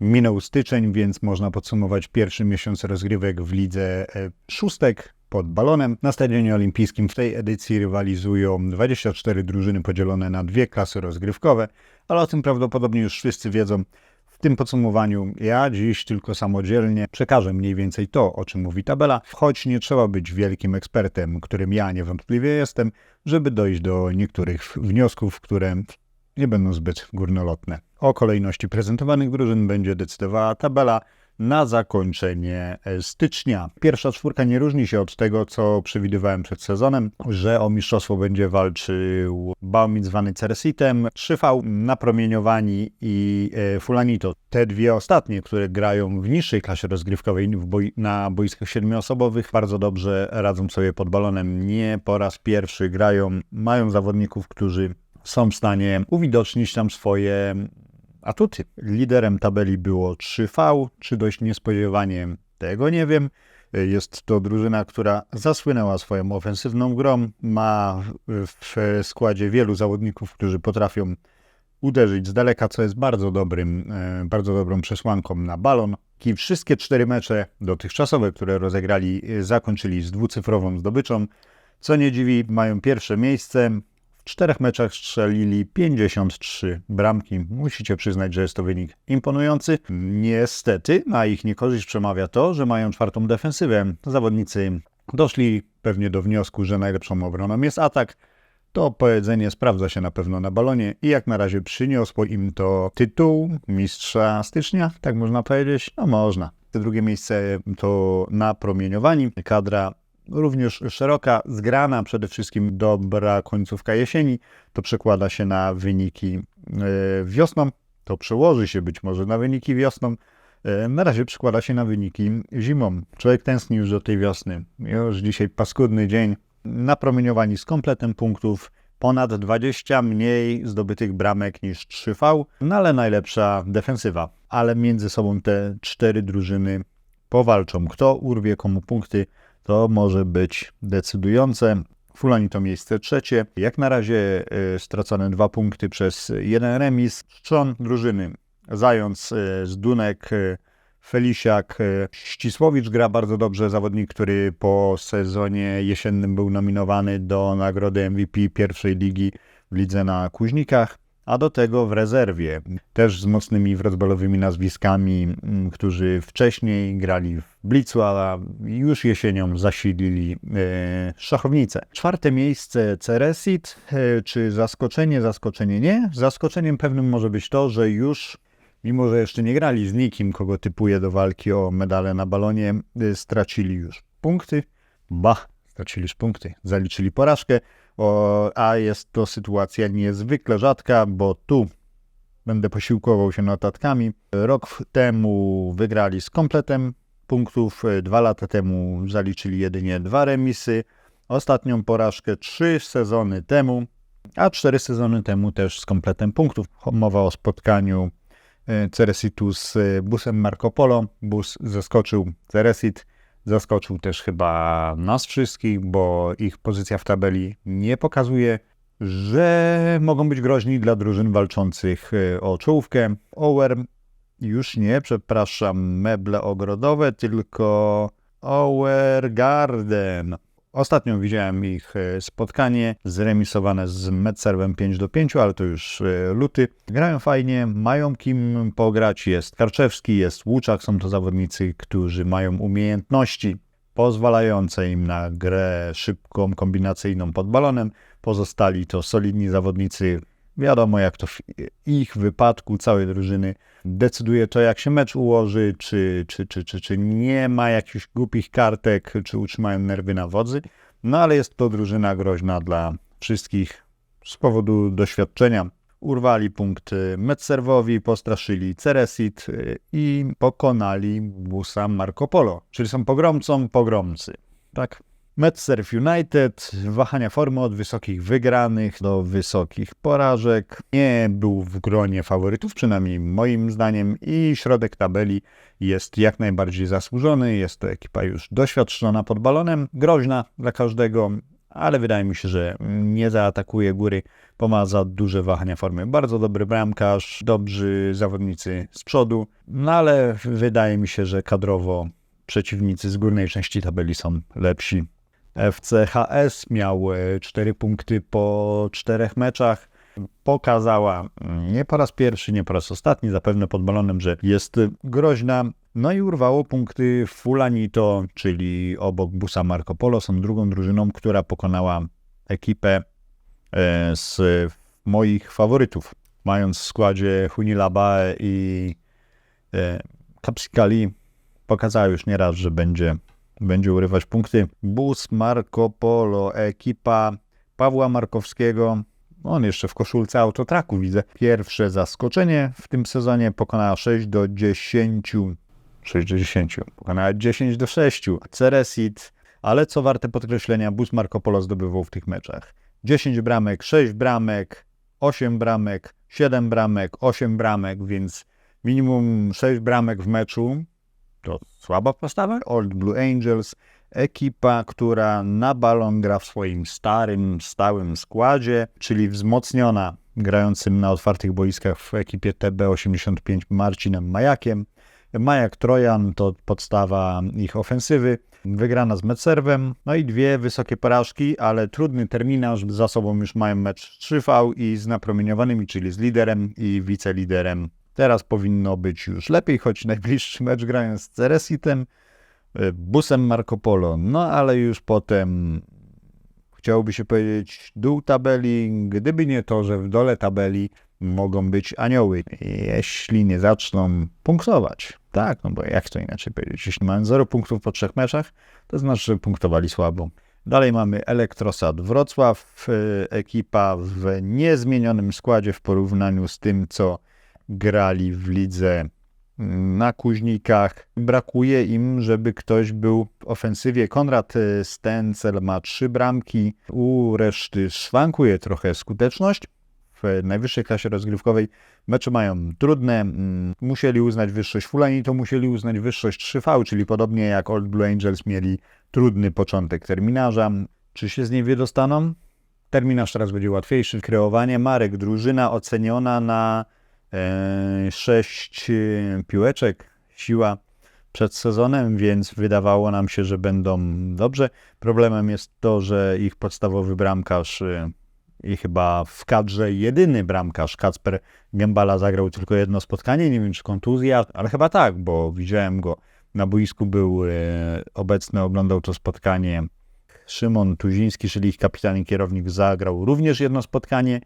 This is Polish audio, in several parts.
Minął styczeń, więc można podsumować pierwszy miesiąc rozgrywek w lidze e, szóstek pod balonem. Na Stadionie Olimpijskim w tej edycji rywalizują 24 drużyny podzielone na dwie klasy rozgrywkowe, ale o tym prawdopodobnie już wszyscy wiedzą. W tym podsumowaniu ja dziś tylko samodzielnie przekażę mniej więcej to, o czym mówi tabela, choć nie trzeba być wielkim ekspertem, którym ja niewątpliwie jestem, żeby dojść do niektórych wniosków, które nie będą zbyt górnolotne. O kolejności prezentowanych drużyn będzie decydowała tabela na zakończenie e, stycznia. Pierwsza czwórka nie różni się od tego, co przewidywałem przed sezonem, że o mistrzostwo będzie walczył Baumit zwany Ceresitem, 3V, Napromieniowani i e, Fulanito. Te dwie ostatnie, które grają w niższej klasie rozgrywkowej na boiskach siedmioosobowych, bardzo dobrze radzą sobie pod balonem. Nie po raz pierwszy grają, mają zawodników, którzy są w stanie uwidocznić tam swoje atuty. Liderem tabeli było 3V, czy dość niespodziewanie, tego nie wiem. Jest to drużyna, która zasłynęła swoją ofensywną grą, ma w składzie wielu zawodników, którzy potrafią uderzyć z daleka, co jest bardzo dobrym, e, bardzo dobrą przesłanką na balon. I wszystkie cztery mecze dotychczasowe, które rozegrali, zakończyli z dwucyfrową zdobyczą. Co nie dziwi, mają pierwsze miejsce, w czterech meczach strzelili 53 bramki. Musicie przyznać, że jest to wynik imponujący. Niestety na ich niekorzyść przemawia to, że mają czwartą defensywę. Zawodnicy doszli pewnie do wniosku, że najlepszą obroną jest atak. To powiedzenie sprawdza się na pewno na balonie i jak na razie przyniosło im to tytuł mistrza stycznia, tak można powiedzieć? No można. Drugie miejsce to napromieniowani. Kadra również szeroka, zgrana, przede wszystkim dobra końcówka jesieni. To przekłada się na wyniki e, wiosną. To przełoży się być może na wyniki wiosną. E, na razie przekłada się na wyniki zimą. Człowiek tęskni już do tej wiosny. Już dzisiaj paskudny dzień. Napromieniowani z kompletem punktów. Ponad 20 mniej zdobytych bramek niż 3V, no ale najlepsza defensywa. Ale między sobą te cztery drużyny powalczą. Kto urwie komu punkty, to może być decydujące. Fulani to miejsce trzecie. Jak na razie e, stracone dwa punkty przez jeden remis. Trzon drużyny Zając, e, Zdunek, e, Felisiak, Ścisłowicz gra bardzo dobrze, zawodnik, który po sezonie jesiennym był nominowany do nagrody MVP pierwszej ligi w lidze na Kuźnikach a do tego w rezerwie. Też z mocnymi wrocbalowymi nazwiskami, mm, którzy wcześniej grali w Blicu, a już jesienią zasilili e, szachownicę. Czwarte miejsce Ceresit. E, czy zaskoczenie? Zaskoczenie nie. Zaskoczeniem pewnym może być to, że już mimo że jeszcze nie grali z nikim, kogo typuje do walki o medale na balonie, e, stracili już punkty. Ba, stracili już punkty, zaliczyli porażkę a jest to sytuacja niezwykle rzadka, bo tu będę posiłkował się notatkami. Rok temu wygrali z kompletem punktów, dwa lata temu zaliczyli jedynie dwa remisy, ostatnią porażkę trzy sezony temu, a cztery sezony temu też z kompletem punktów. Mowa o spotkaniu e, Ceresitu z busem Marco Polo. Bus zaskoczył Ceresit Zaskoczył też chyba nas wszystkich, bo ich pozycja w tabeli nie pokazuje, że mogą być groźni dla drużyn walczących e, o czołówkę. Ower już nie, przepraszam, meble ogrodowe, tylko Ower Garden. Ostatnio widziałem ich e, spotkanie zremisowane z Metserwem 5 do 5, ale to już e, luty. Grają fajnie, mają kim pograć. Jest Karczewski, jest Łuczak, są to zawodnicy, którzy mają umiejętności pozwalające im na grę szybką, kombinacyjną pod balonem. Pozostali to solidni zawodnicy Wiadomo, jak to w ich wypadku, całej drużyny, decyduje to, jak się mecz ułoży, czy, czy, czy, czy, czy nie ma jakichś głupich kartek, czy utrzymają nerwy na wodzy. No ale jest to drużyna groźna dla wszystkich z powodu doświadczenia. Urwali punkt Metserwowi, postraszyli Ceresit y, i pokonali busa Marco Polo, czyli są pogromcą pogromcy. Tak? MedSurf United, wahania formy od wysokich wygranych do wysokich porażek. Nie był w gronie faworytów, przynajmniej moim zdaniem, i środek tabeli jest jak najbardziej zasłużony. Jest to ekipa już doświadczona pod balonem, groźna dla każdego. ale wydaje mi się, że nie zaatakuje góry, ma za duże wahania formy. Bardzo dobry bramkarz, dobrzy zawodnicy z przodu, no ale wydaje mi się, że kadrowo przeciwnicy z górnej części tabeli są lepsi. FCHS miał 4 punkty po 4 meczach. Pokazała nie po raz pierwszy, nie po raz ostatni, zapewne pod balonem, że jest groźna. No i urwało punkty Fulanito, czyli obok busa Marco Polo. Są drugą drużyną, która pokonała ekipę e, z moich faworytów. Mając w składzie Hunilabae i e, Capsicali, pokazała już nieraz, że będzie będzie urywać punkty. Bus Marco Polo, ekipa Pawła Markowskiego. On jeszcze w koszulce autotraku widzę. Pierwsze zaskoczenie w tym sezonie pokonała 6 do 10. 6 do 10. Pokonała 10 do 6. Ceresit, ale co warte podkreślenia, Bus Marco Polo zdobywał w tych meczach. 10 bramek, 6 bramek, 8 bramek, 7 bramek, 8 bramek, więc minimum 6 bramek w meczu to słaba postawa. Old Blue Angels, ekipa, która na balon gra w swoim starym, stałym składzie, czyli wzmocniona grającym na otwartych boiskach w ekipie TB85 Marcinem Majakiem. Majak Trojan to podstawa ich ofensywy. Wygrana z Metserwem, no i dwie wysokie porażki, ale trudny terminarz. Za sobą już mają mecz 3V i z napromieniowanymi, czyli z liderem i wiceliderem Teraz powinno być już lepiej, choć najbliższy mecz grają z Ceresitem, y, busem Marco Polo. No ale już potem chciałoby się powiedzieć dół tabeli, gdyby nie to, że w dole tabeli mogą być anioły, jeśli nie zaczną punktować. Tak, no bo jak to inaczej powiedzieć? Jeśli mają 0 punktów po trzech meczach, to znaczy, że punktowali słabo. Dalej mamy Elektrosat Wrocław, y, ekipa w niezmienionym składzie w porównaniu z tym, co grali w lidze na kuźnikach. Brakuje im, żeby ktoś był w ofensywie. Konrad Stencel ma trzy bramki, u reszty szwankuje trochę skuteczność. W najwyższej klasie rozgrywkowej mecze mają trudne. Musieli uznać wyższość Fulani, to musieli uznać wyższość 3V, czyli podobnie jak Old Blue Angels mieli trudny początek terminarza. Czy się z niej wydostaną? Terminarz teraz będzie łatwiejszy. Kreowanie marek, drużyna oceniona na sześć e, piłeczek, siła przed sezonem, więc wydawało nam się, że będą dobrze. Problemem jest to, że ich podstawowy bramkarz e, i chyba w kadrze jedyny bramkarz Kacper Gębala zagrał tylko jedno spotkanie, nie wiem czy kontuzja, ale chyba tak, bo widziałem go na boisku, był obecny, oglądał to spotkanie. Szymon Tuziński, czyli ich kapitan i kierownik, zagrał również jedno spotkanie.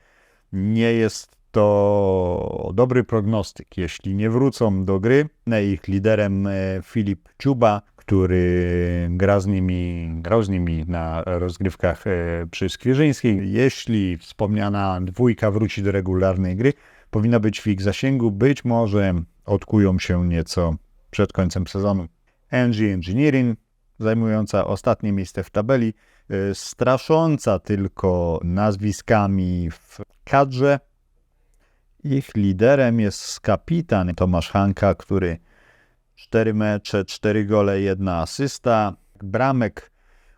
Nie jest to dobry prognostyk. Jeśli nie wrócą do gry, ich liderem e, Filip Ciuba, który gra z nimi, grał z nimi na rozgrywkach e, przy Skwierzyńskiej. Jeśli wspomniana dwójka wróci do regularnej gry, powinna być w ich zasięgu. Być może odkują się nieco przed końcem sezonu. NG Engineering, zajmująca ostatnie miejsce w tabeli, e, strasząca tylko nazwiskami w kadrze, ich liderem jest kapitan Tomasz Hanka, który 4 mecze, 4 gole, jedna asysta. Bramek,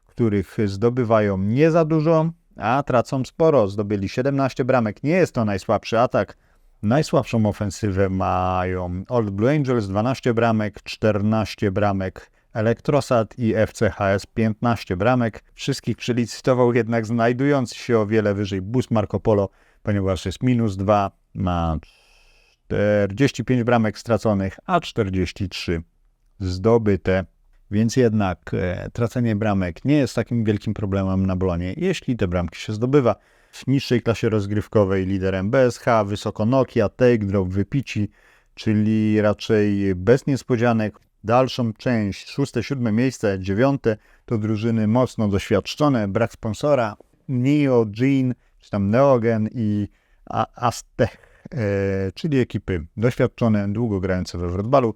których zdobywają nie za dużo, a tracą sporo. Zdobyli 17 bramek. Nie jest to najsłabszy atak. Najsłabszą ofensywę mają Old Blue Angels 12 bramek, 14 bramek Elektrosat i FCHS 15 bramek. Wszystkich przelicytował jednak znajdujący się o wiele wyżej Bus Marco Polo, ponieważ jest minus 2, ma 45 bramek straconych, a 43 zdobyte. Więc jednak e, tracenie bramek nie jest takim wielkim problemem na Bolonie, jeśli te bramki się zdobywa. W niższej klasie rozgrywkowej liderem BSH, wysoko Nokia, Take Drop, Wypici, czyli raczej bez niespodzianek. Dalszą część, szóste, siódme miejsce, dziewiąte, to drużyny mocno doświadczone, brak sponsora, Neo, Jean, czy tam Neogen i Aztec E, czyli ekipy doświadczone, długo grające we wrotbalu.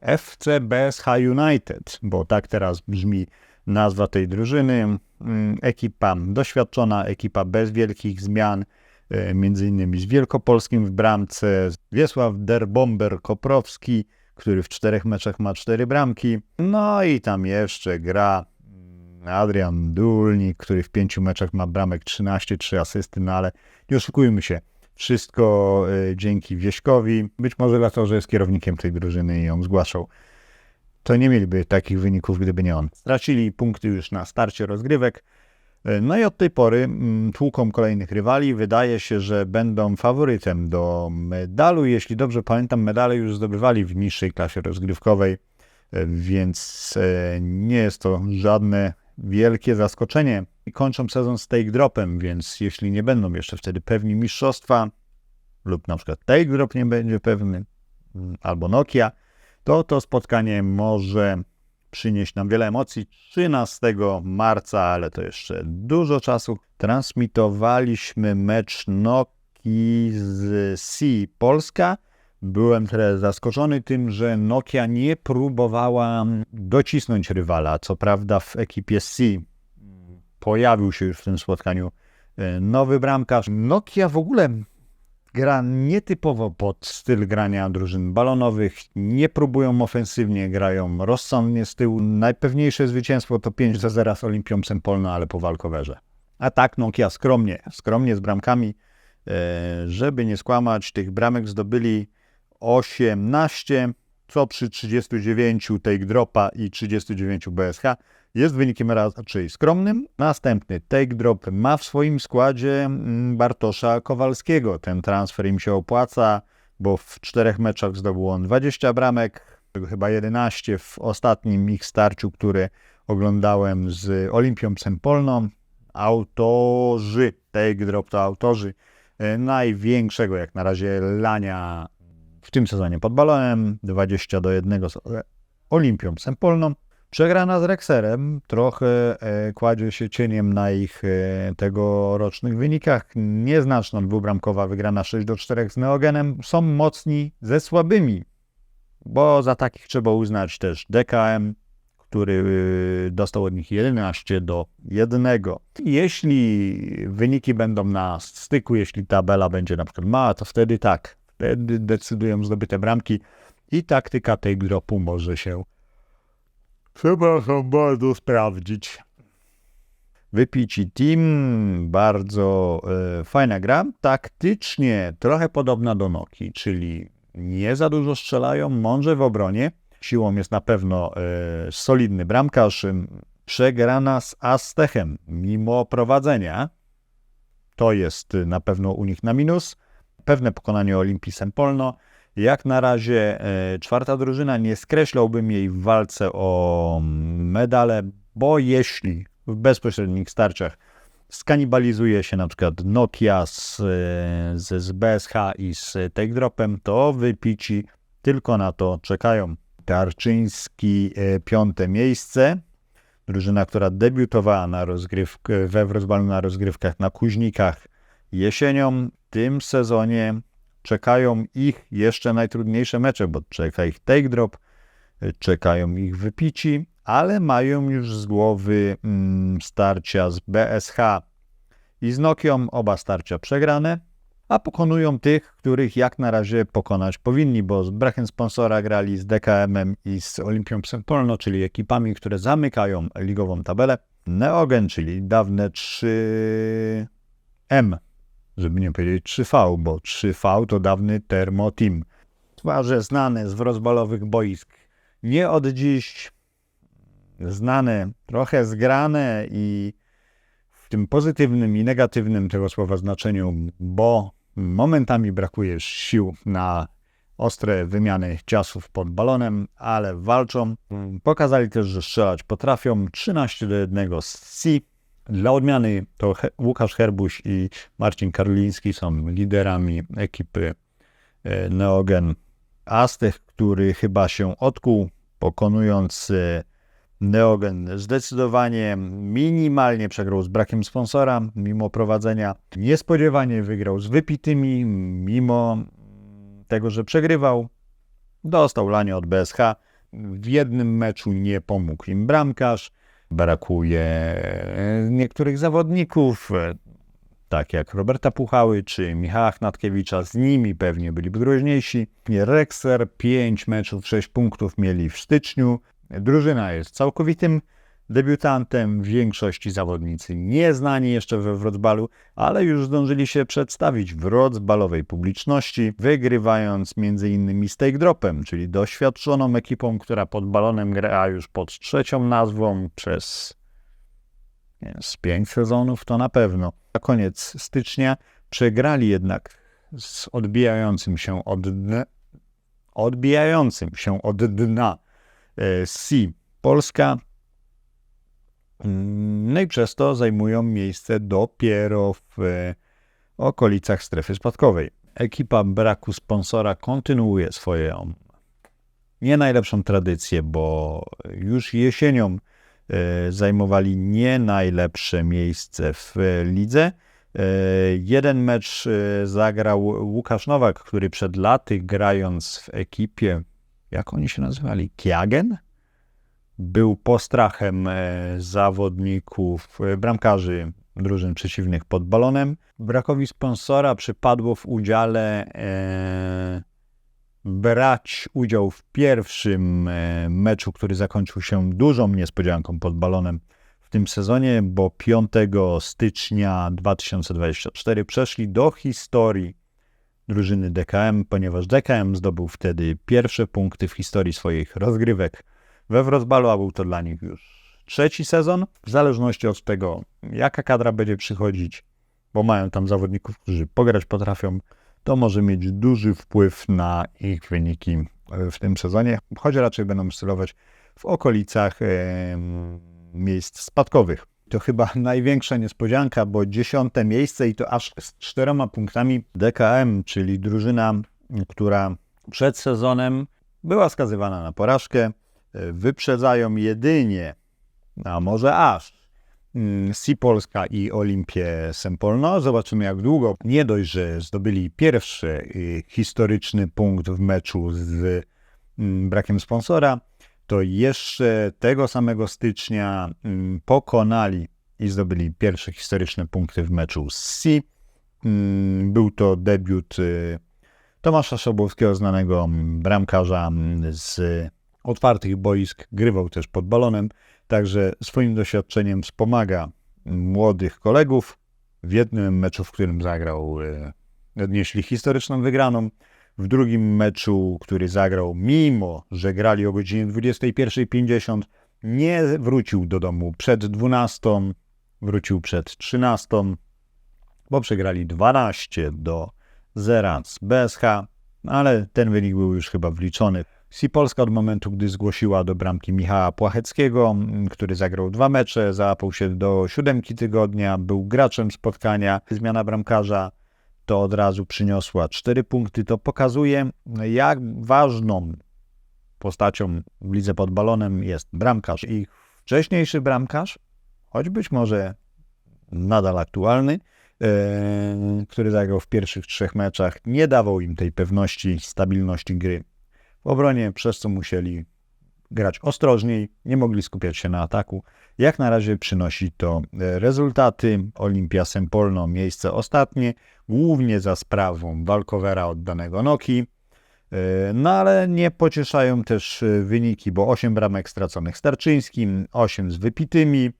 FC BSH United, bo tak teraz brzmi nazwa tej drużyny. Mm, ekipa doświadczona, ekipa bez wielkich zmian, e, między innymi z Wielkopolskim w bramce, Wiesław Derbomber Koprowski, który w czterech meczach ma cztery bramki. No i tam jeszcze gra Adrian Dulnik, który w pięciu meczach ma bramek 13, 3 asysty, no ale nie oszukujmy się. Wszystko y, dzięki Wieśkowi. Być może dlatego, że jest kierownikiem tej drużyny i ją zgłaszał. To nie mieliby takich wyników, gdyby nie on. Stracili punkty już na starcie rozgrywek. Y, No i od tej pory mm, tłuką kolejnych rywali. Wydaje się, że będą faworytem do medalu. Jeśli dobrze pamiętam, medale już zdobywali w niższej klasie rozgrywkowej, y, więc nie jest to żadne wielkie zaskoczenie. I kończą sezon z take dropem, więc jeśli nie będą jeszcze wtedy pewni mistrzostwa, lub na przykład take drop nie będzie pewny, mm, albo Nokia, to to spotkanie może przynieść nam wiele emocji. 13 marca, ale to jeszcze dużo czasu, transmitowaliśmy mecz Nokii z C Polska. Byłem trochę zaskoczony tym, że Nokia nie próbowała docisnąć rywala. Co prawda w ekipie C pojawił się już w tym spotkaniu e, nowy bramkarz. Nokia w ogóle gra nietypowo pod styl grania drużyn balonowych. Nie próbują ofensywnie, grają rozsądnie z tyłu. Najpewniejsze zwycięstwo to 5 do 0 z Olimpią Sempolno, ale po walkowerze. A tak Nokia skromnie, skromnie z bramkami, e, żeby nie skłamać, tych bramek zdobyli 18, co przy 39 take dropa i 39 BSH jest wynikiem raczej skromnym. Następny take drop ma w swoim składzie mm, Bartosza Kowalskiego. Ten transfer im się opłaca, bo w czterech meczach zdobył on 20 bramek, chyba 11 w ostatnim ich starciu, które oglądałem z Olimpią Sempolną. Autorzy, take drop to autorzy e, największego jak na razie lania w tym sezonie pod balonem, 20 do 1 z Olimpią Sempolną. Przegrana z Rexerem trochę e, kładzie się cieniem na ich e, tegorocznych wynikach. Nieznaczna dwubramkowa wygrana 6 do 4 z Neogenem. Są mocni ze słabymi, bo za takich trzeba uznać też DKM, który e, dostał od nich 11 do 1. Jeśli wyniki będą na styku, jeśli tabela będzie na przykład mała, to wtedy tak, decydują zdobyte bramki i taktyka tej dropu może się przepraszam bardzo sprawdzić. Wypici Team, bardzo e, fajna gra, taktycznie trochę podobna do Noki, czyli nie za dużo strzelają, mądrze w obronie, siłą jest na pewno e, solidny bramkarz, przegrana z Aztechem. Mimo prowadzenia, to jest y, na pewno u nich na minus, pewne pokonanie Olimpii Sempolno, jak na razie e, czwarta drużyna, nie skreślałbym jej w walce o medale, bo jeśli w bezpośrednich starciach skanibalizuje się na przykład Nokia z, e, z, z BSH i z Take Dropem, to wypici tylko na to czekają. Tarczyński e, piąte miejsce. Drużyna, która debiutowała na rozgrywk, we Wrocławiu na rozgrywkach na Kuźnikach jesienią. Tym sezonie czekają ich jeszcze najtrudniejsze mecze, bo czeka ich take drop, czekają ich wypici, ale mają już z głowy mm, starcia z BSH i z Nokią, oba starcia przegrane, a pokonują tych, których jak na razie pokonać powinni, bo z brakiem sponsora grali z DKM-em i z Olimpią Sempolno, czyli ekipami, które zamykają ligową tabelę. Neogen, czyli dawne 3M, żeby nie powiedzieć 3V, bo 3V to dawny Thermo Team. Twarze znane z wrozbalowych boisk. Nie od dziś, znane, trochę zgrane i w tym pozytywnym i negatywnym tego słowa znaczeniu, bo momentami brakuje sił na ostre wymiany ciasów pod balonem, ale walczą. Pokazali też, że strzelać potrafią. 13 do 1 z C. Dla odmiany to Łukasz Herbuś i Marcin Karliński są liderami ekipy e, Neogen Aztech, który chyba się odkuł, pokonując e, Neogen zdecydowanie minimalnie przegrał z brakiem sponsora, mimo prowadzenia. Niespodziewanie wygrał z wypitymi, mimo tego, że przegrywał. Dostał lanie od BSH. W jednym meczu nie pomógł im bramkarz. Brakuje niektórych zawodników, tak jak Roberta Puchały czy Michała Natkiewicza. Z nimi pewnie byliby groźniejsi. Rexer 5 meczów, 6 punktów mieli w styczniu. Drużyna jest całkowitym debiutantem, w większości zawodnicy nieznani jeszcze we Wrocławiu, ale już zdążyli się przedstawić w wrocławowej publiczności, wygrywając m.in. Stake Dropem, czyli doświadczoną ekipą, która pod balonem gra już pod trzecią nazwą przez nie z pięć sezonów, to na pewno. Na koniec stycznia przegrali jednak z odbijającym się od dna, odbijającym się od dna e, Polska. Mm, No i przez to zajmują miejsce dopiero w e, okolicach strefy spadkowej. Ekipa braku sponsora kontynuuje swoją nie najlepszą tradycję, bo już jesienią e, zajmowali nie najlepsze miejsce w e, lidze. Jeden mecz zagrał Łukasz Nowak, który przed laty grając w ekipie, jak oni się nazywali? Kiagen? Był postrachem e, zawodników, e, bramkarzy drużyn przeciwnych pod balonem. Brakowi sponsora przypadło w udziale e, brać udział w pierwszym e, meczu, który zakończył się dużą niespodzianką pod balonem w tym sezonie, bo 5 stycznia 2024 przeszli do historii drużyny DKM, ponieważ DKM zdobył wtedy pierwsze punkty w historii swoich rozgrywek we Wrocławiu, był to dla nich już trzeci sezon. W zależności od tego, jaka kadra będzie przychodzić, bo mają tam zawodników, którzy pograć potrafią, to może mieć duży wpływ na ich wyniki e, w tym sezonie, choć raczej będą stylować w okolicach em, miejsc spadkowych. To chyba największa niespodzianka, bo dziesiąte miejsce i to aż z czteroma punktami DKM, czyli drużyna, która przed sezonem była skazywana na porażkę. E, Wyprzedzają jedynie, a może aż, mm, Si Polska i Olimpię Sempolno. Zobaczymy jak długo. Nie dość, że zdobyli pierwszy y, historyczny punkt w meczu z mm, brakiem sponsora, to jeszcze tego samego stycznia mm, pokonali i zdobyli pierwsze historyczne punkty w meczu z Si. Był to debiut y, Tomasza Szabłowskiego, znanego bramkarza z otwartych boisk. Grywał też pod balonem, także swoim doświadczeniem wspomaga młodych kolegów. W jednym meczu, w którym zagrał, y, odnieśli historyczną wygraną. W drugim meczu, który zagrał, mimo że grali o godzinie 21.50, nie wrócił do domu przed 12, wrócił przed 13, bo przegrali 12 do 0 z BSH, ale ten wynik był już chyba wliczony. Si Polska od momentu, gdy zgłosiła do bramki Michała Płacheckiego, który zagrał dwa mecze, załapał się do siódemki tygodnia, był graczem spotkania. Zmiana bramkarza to od razu przyniosła cztery punkty. To pokazuje, jak ważną postacią w lidze pod balonem jest bramkarz. Ich wcześniejszy bramkarz, choć być może nadal aktualny, e, który zagrał w pierwszych trzech meczach, nie dawał im tej pewności, stabilności gry w obronie, przez co musieli grać ostrożniej, nie mogli skupiać się na ataku. Jak na razie przynosi to e, rezultaty. Olimpia Sempolno miejsce ostatnie, głównie za sprawą walkowera oddanego Noki. E, No ale nie pocieszają też e, wyniki, bo 8 bramek straconych Starczyńskim, 8 z wypitymi,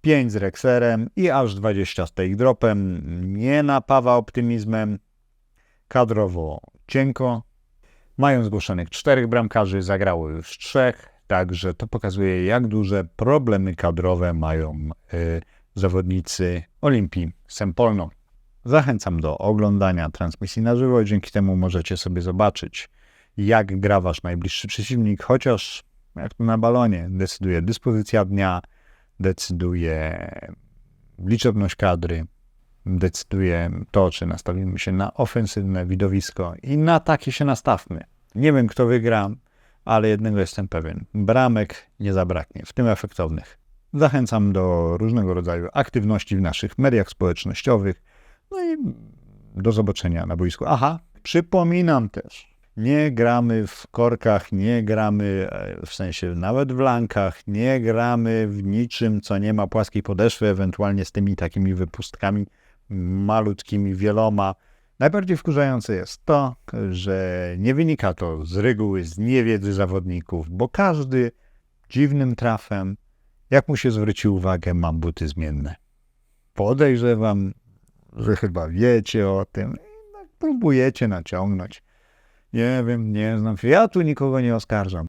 5 z Rexerem i aż 20 z take dropem. Nie napawa optymizmem. Kadrowo cienko. Mają zgłoszonych czterech bramkarzy, zagrało już trzech, także to pokazuje, jak duże problemy kadrowe mają y, zawodnicy Olimpii Sempolno. Zachęcam do oglądania transmisji na żywo, dzięki temu możecie sobie zobaczyć, jak gra wasz najbliższy przeciwnik, chociaż jak to na balonie decyduje dyspozycja dnia, decyduje liczebność kadry, decyduje to, czy nastawimy się na ofensywne widowisko i na takie się nastawmy. Nie wiem, kto wygra, ale jednego jestem pewien. Bramek nie zabraknie, w tym efektownych. Zachęcam do różnego rodzaju aktywności w naszych mediach społecznościowych. No i do zobaczenia na boisku. Aha, przypominam też, nie gramy w korkach, nie gramy e, w sensie nawet w lankach, nie gramy w niczym, co nie ma płaskiej podeszwy, ewentualnie z tymi takimi wypustkami malutkimi, wieloma. Najbardziej wkurzające jest to, że nie wynika to z reguły, z niewiedzy zawodników, bo każdy dziwnym trafem Jak mu się zwróci uwagę, mam buty zmienne. Podejrzewam, że chyba wiecie o tym. i Próbujecie naciągnąć. Nie wiem, nie znam się. Ja tu nikogo nie oskarżam.